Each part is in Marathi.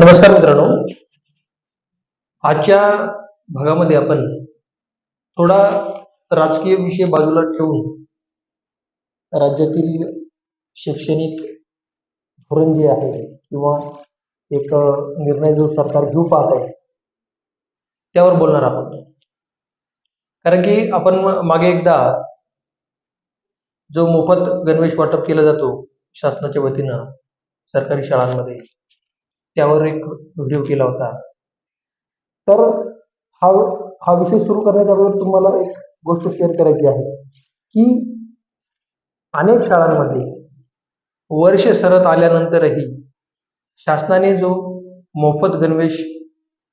नमस्कार मित्रांनो. आजच्या भागामध्ये आपण थोडा राजकीय विषय बाजूला ठेवून राज्यातील शैक्षणिक धोरण जे आहे किंवा एक निर्णय जो सरकार घेऊ पाहत आहे त्यावर बोलणार आहोत. कारण की आपण मागे एकदा जो मोफत गणवेश वाटप केला जातो शासनाच्या वतीनं सरकारी शाळांमध्ये त्यावर एक व्हिडिओ केला होता. तर हा हा विषय सुरू करण्याच्या अगोदर तुम्हाला एक गोष्ट शेअर करायची आहे की अनेक शाळांमध्ये वर्ष सरत आल्यानंतरही शासनाने जो मोफत गणवेश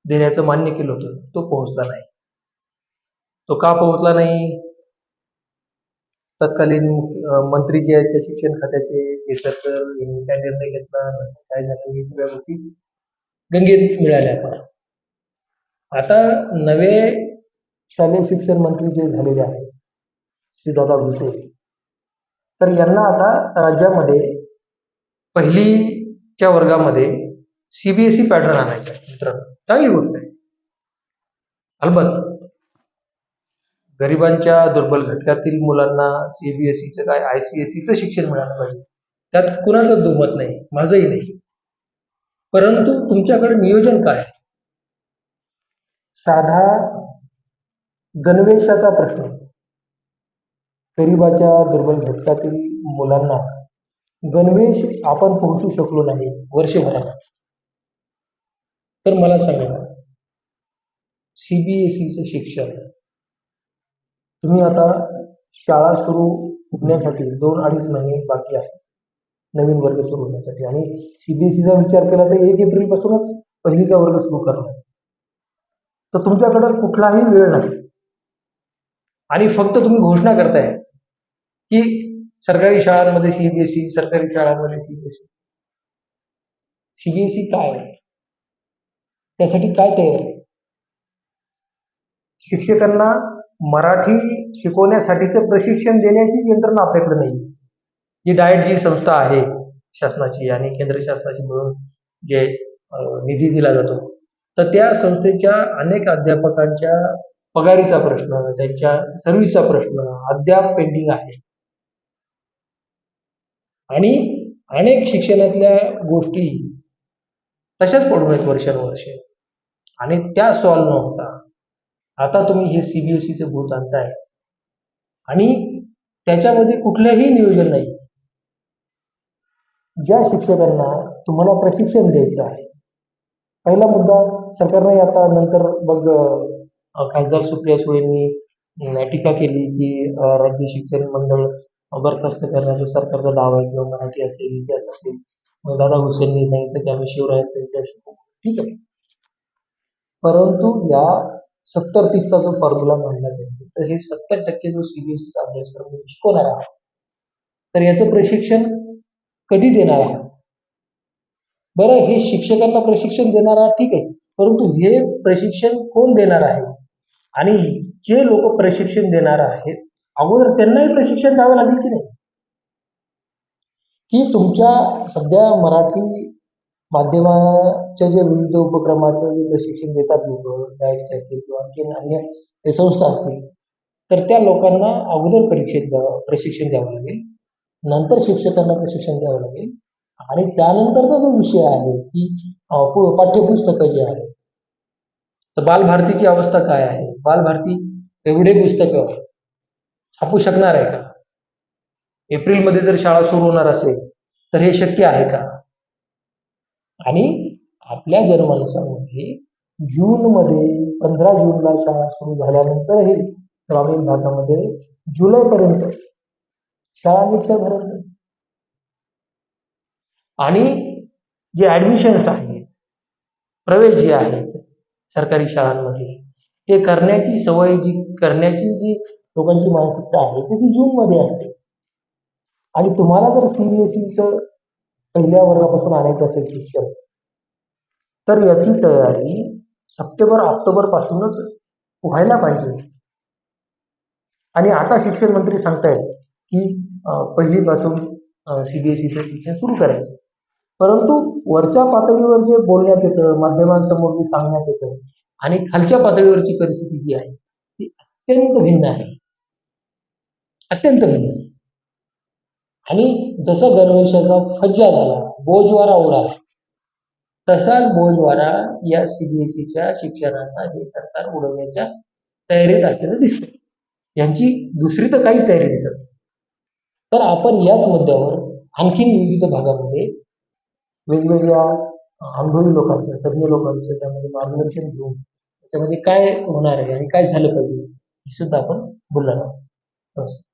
देण्याचं मान्य केलं होतं तो पोहोचला नाही. तो का पोहोचला नाही? तत्कालीन मंत्री जे आहेत ते शिक्षण खात्याचे घेतलं तर काय निर्णय घेतला काय झालं हे सगळ्या गोष्टी गंगेत मिळाल्या आपण आता नवे शालेय शिक्षण मंत्री जे झालेले आहेत श्री दादा भुसे तर यांना आता राज्यामध्ये पहिलीच्या वर्गामध्ये सीबीएसई पॅटर्न आणायचा मित्रांनो. चांगली गोष्ट आहे. अलबत गरिबांच्या दुर्बल घटकातील मुलांना सीबीएसईचं काय आयसीएसईचं शिक्षण मिळालं पाहिजे. त्यात कुणाचं दुमत नाही माझंही नाही. परंतु तुमच्याकडे नियोजन काय? साधा गणवेशाचा प्रश्न. गरिबाच्या दुर्बल घटकातील मुलांना गणवेश आपण पोहोचू शकलो नाही वर्षभरात. तर मला सांगा सीबीएसईचं शिक्षण तुम्ही आता शाळा सुरू होण्यासाठी दोन अडीच महिने बाकी आहेत. नवीन वर्ग सुरू होण्यासाठी. आणि सीबीएसईचा विचार केला तर एक एप्रिल पासूनच पहिलीचा वर्ग सुरू करणार. तर तुमच्याकडे कुठलाही वेळ नाही. आणि फक्त तुम्ही घोषणा करताय की सरकारी शाळांमध्ये सीबीएसई सरकारी शाळांमध्ये सीबीएसई सीबीएसई काय? आहे त्यासाठी काय तयारी आहे? शिक्षकांना मराठी शिकवण्यासाठीचं प्रशिक्षण देण्याची यंत्रणा आपल्याकडे नाही ही डाएट जी संस्था आहे शासनाची आणि केंद्र शासनाची मिळून जे निधी दिला जातो तर त्या संस्थेच्या अनेक अध्यापकांच्या पगारीचा प्रश्न त्यांच्या सर्व्हिसचा प्रश्न अद्याप पेंडिंग आहे. आणि अनेक शिक्षणातल्या गोष्टी तशाच पडून आहेत वर्षानुवर्ष. आणि त्या सॉल्व्ह न होता आता तुम्ही हे सीबीएसईचं भूत आणताय. आणि त्याच्यामध्ये कुठलंही नियोजन नाही. ज्या शिक्षकांना तुम्हाला प्रशिक्षण द्यायचं आहे. पहिला मुद्दा सरकारने आता नंतर मग खासदार सुप्रिया सुळेंनी टीका केली की राज्य शिक्षण मंडळ बरखास्त करण्याचा सरकारचा दावा आहे. किंवा मराठी असेल इतिहास असेल. मग दादा हुसेननी सांगितलं की आम्ही शिवरायांचा इतिहास शिकू. ठीक आहे. परंतु या सत्तर तीसचा जो फॉर्म्युला मांडला गेला तर हे सत्तर टक्के जो सीबीएसईचा अभ्यासक्रम शिकवणार. आहात तर याचं प्रशिक्षण कधी देणार आहात? बरं हे शिक्षकांना प्रशिक्षण देणार आहात ठीक आहे परंतु हे प्रशिक्षण कोण देणार आहे? आणि जे लोक प्रशिक्षण देणार आहेत अगोदर त्यांनाही प्रशिक्षण द्यावं लागेल की नाही? की तुमच्या सध्या मराठी माध्यमाच्या जे विविध उपक्रमाचं जे प्रशिक्षण देतात लोक डाएटचे असतील किंवा आणखी अन्य संस्था असतील तर त्या लोकांना अगोदर परीक्षेत द्यावं प्रशिक्षण द्यावं लागेल. नंतर शिक्षकांना प्रशिक्षण द्यावं लागेल. आणि त्यानंतरचा जो विषय आहे की पाठ्यपुस्तकं जी आहे तर बालभारतीची अवस्था काय आहे? बालभारती एवढे पुस्तकं छापू शकणार आहे का? एप्रिलमध्ये जर शाळा सुरू होणार असेल तर हे शक्य आहे का? आणि आपल्या जनमानसामध्ये जूनमध्ये पंधरा जूनला शाळा सुरू झाल्यानंतरही ग्रामीण भागामध्ये जुलैपर्यंत शाळा नीटशा भरत नाही. आणि जे ऍडमिशन्स आहेत प्रवेश जे आहेत सरकारी शाळांमध्ये ते करण्याची सवय जी करण्याची जी लोकांची मानसिकता आहे ती ती जूनमध्ये असते. आणि तुम्हाला जर सीबीएसईचं पहिल्या वर्गापासून आणायचं असेल शिक्षण तर याची तयारी सप्टेंबर ऑक्टोबर पासूनच व्हायला पाहिजे. आणि आता शिक्षण मंत्री सांगतायत की पहिलीपासून सीबीएसईचं शिक्षण सुरू करायचं. परंतु वरच्या पातळीवर जे बोलण्यात येतं माध्यमांसमोर जे सांगण्यात येतं आणि खालच्या पातळीवरची परिस्थिती जी आहे ती अत्यंत भिन्न आहे. अत्यंत भिन्न आहे. आणि जसं गणवेशाचा फज्जा झाला बोजवारा उडाला तसाच बोजवारा या सीबीएसईच्या शिक्षणाचा हे सरकार उडवण्याच्या तयारीत असल्याचं दिसतंय. यांची दुसरी तर काहीच तयारी दिसत नाही. तर आपण याच मुद्द्यावर आणखीन विविध भागामध्ये वेगवेगळ्या अनुभवी लोकांचं तज्ज्ञ लोकांचं त्यामध्ये मार्गदर्शन घेऊन त्याच्यामध्ये काय होणार आहे आणि काय झालं पाहिजे हे सुद्धा आपण बोलणार आहोत. नमस्कार.